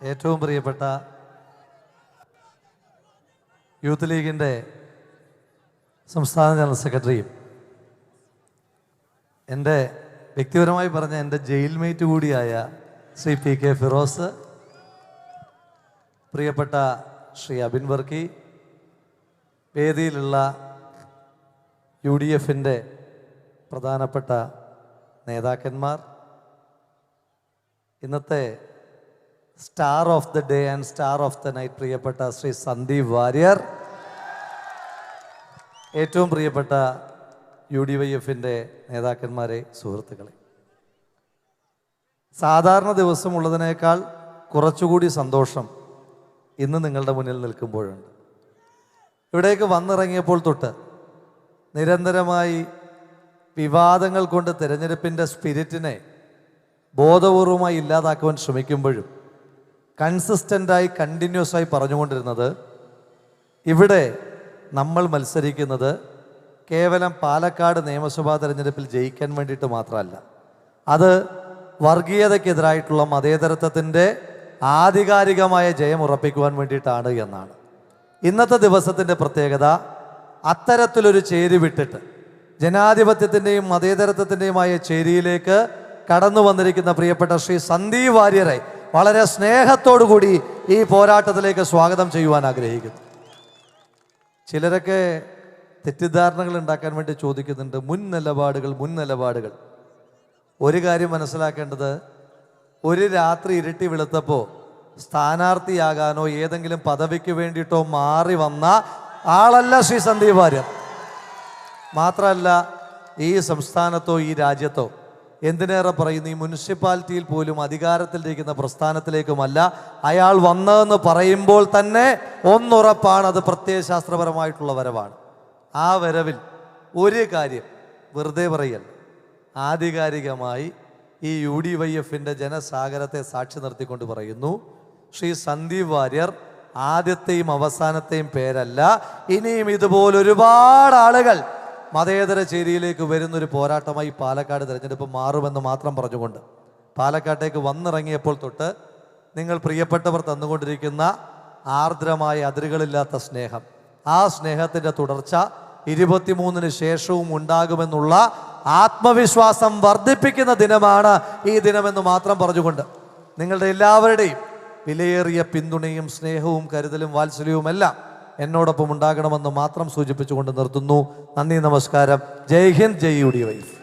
ഏറ്റവും പ്രിയപ്പെട്ട യൂത്ത് ലീഗിന്റെ സംസ്ഥാന ജനറൽ സെക്രട്ടറിയും എന്റെ വ്യക്തിപരമായി പറഞ്ഞ എന്റെ ജയിൽമേറ്റ് കൂടിയായ ശ്രീ പി കെ ഫിറോസ് പ്രിയപ്പെട്ട ശ്രീ അബിൻ വർക്കി വേദിയിലുള്ള യു ഡി എഫിന്റെ പ്രധാനപ്പെട്ട നേതാക്കന്മാർ ഇന്നത്തെ star of the day and star of the night പ്രിയപ്പെട്ട ശ്രീ സന്ദീപ് വാര്യർ. ഏറ്റവും പ്രിയപ്പെട്ട യു ഡി വൈ എഫിന്റെ നേതാക്കന്മാരെ സുഹൃത്തുക്കളെ. സാധാരണ ദിവസമുള്ളതിനേക്കാൾ കുറച്ചുകൂടി സന്തോഷം ഇന്ന് നിങ്ങളുടെ മുന്നിൽ നിൽക്കുമ്പോഴുണ്ട്. ഇവിടേക്ക് വന്നിറങ്ങിയപ്പോൾ തൊട്ട് നിരന്തരമായി വിവാദങ്ങൾ കൊണ്ട് തിരഞ്ഞെടുപ്പിന്റെ സ്പിരിറ്റിനെ ബോധപൂർവമായി ഇല്ലാതാക്കുവാൻ ശ്രമിക്കുമ്പോഴും കൺസിസ്റ്റന്റായി കണ്ടിന്യൂസ് ആയി പറഞ്ഞുകൊണ്ടിരുന്നത് ഇവിടെ നമ്മൾ മത്സരിക്കുന്നത് കേവലം പാലക്കാട് നിയമസഭാ തെരഞ്ഞെടുപ്പിൽ ജയിക്കാൻ വേണ്ടിയിട്ട് മാത്രമല്ല. അത് വർഗീയതയ്ക്കെതിരായിട്ടുള്ള മതേതരത്വത്തിന്റെ ആധികാരികമായ ജയം ഉറപ്പിക്കുവാൻ വേണ്ടിയിട്ടാണ് എന്നാണ്. ഇന്നത്തെ ദിവസത്തിന്റെ പ്രത്യേകത അത്തരത്തിലൊരു ചേരി വിട്ടിട്ട് ജനാധിപത്യത്തിന്റെയും മതേതരത്വത്തിന്റെയുമായ ചേരിയിലേക്ക് കടന്നു വന്നിരിക്കുന്ന പ്രിയപ്പെട്ട ശ്രീ സന്ദീപ് വാര്യരെ വളരെ സ്നേഹത്തോടു കൂടി ഈ പോരാട്ടത്തിലേക്ക് സ്വാഗതം ചെയ്യുവാൻ ആഗ്രഹിക്കുന്നു. ചിലരൊക്കെ തെറ്റിദ്ധാരണകൾ ഉണ്ടാക്കാൻ വേണ്ടി ചോദിക്കുന്നുണ്ട് മുൻ നിലപാടുകൾ മുൻ നിലപാടുകൾ. ഒരു കാര്യം മനസ്സിലാക്കേണ്ടത് ഒരു രാത്രി ഇരുട്ടി വെളുത്തപ്പോൾ സ്ഥാനാർത്ഥിയാകാനോ ഏതെങ്കിലും പദവിക്ക് വേണ്ടിയിട്ടോ മാറി വന്ന ആളല്ല ശ്രീ സന്ദീപ് വാര്യർ മാത്രമല്ല ഈ സംസ്ഥാനത്തോ ഈ രാജ്യത്തോ എന്തിനേറെ പറയുന്നു? ഈ മുനിസിപ്പാലിറ്റിയിൽ പോലും അധികാരത്തിലിരിക്കുന്ന പ്രസ്ഥാനത്തിലേക്കുമല്ല അയാൾ വന്നതെന്ന് പറയുമ്പോൾ തന്നെ ഒന്നുറപ്പാണ് അത് പ്രത്യയശാസ്ത്രപരമായിട്ടുള്ള വരവാണ്. ആ വരവിൽ ഒരു കാര്യം വെറുതെ പറയൽ ആധികാരികമായി ഈ യു ഡി വൈ എഫിന്റെ ജനസാഗരത്തെ സാക്ഷി നിർത്തിക്കൊണ്ട് പറയുന്നു ശ്രീ സന്ദീപ് വാര്യർ ആദ്യത്തെയും അവസാനത്തെയും പേരല്ല ഇനിയും ഇതുപോലെ ഒരുപാട് ആളുകൾ മതേതര ചേരിയിലേക്ക് വരുന്നൊരു പോരാട്ടമായി പാലക്കാട് തിരഞ്ഞെടുപ്പ് മാറുമെന്ന് മാത്രം പറഞ്ഞുകൊണ്ട് പാലക്കാട്ടേക്ക് വന്നിറങ്ങിയപ്പോൾ തൊട്ട് നിങ്ങൾ പ്രിയപ്പെട്ടവർ തന്നുകൊണ്ടിരിക്കുന്ന ആർദ്രമായ അതിരുകളില്ലാത്ത സ്നേഹം. ആ സ്നേഹത്തിന്റെ തുടർച്ച ഇരുപത്തിമൂന്നിന് ശേഷവും ഉണ്ടാകുമെന്നുള്ള ആത്മവിശ്വാസം വർദ്ധിപ്പിക്കുന്ന ദിനമാണ് ഈ ദിനമെന്ന് മാത്രം പറഞ്ഞുകൊണ്ട് നിങ്ങളുടെ എല്ലാവരുടെയും വിലയേറിയ പിന്തുണയും സ്നേഹവും കരുതലും വാത്സല്യവുമെല്ലാം എന്നോടൊപ്പം ഉണ്ടാകണമെന്ന് മാത്രം സൂചിപ്പിച്ചുകൊണ്ട് നിർത്തുന്നു. നന്ദി നമസ്കാരം. Jai Hind Jai U D F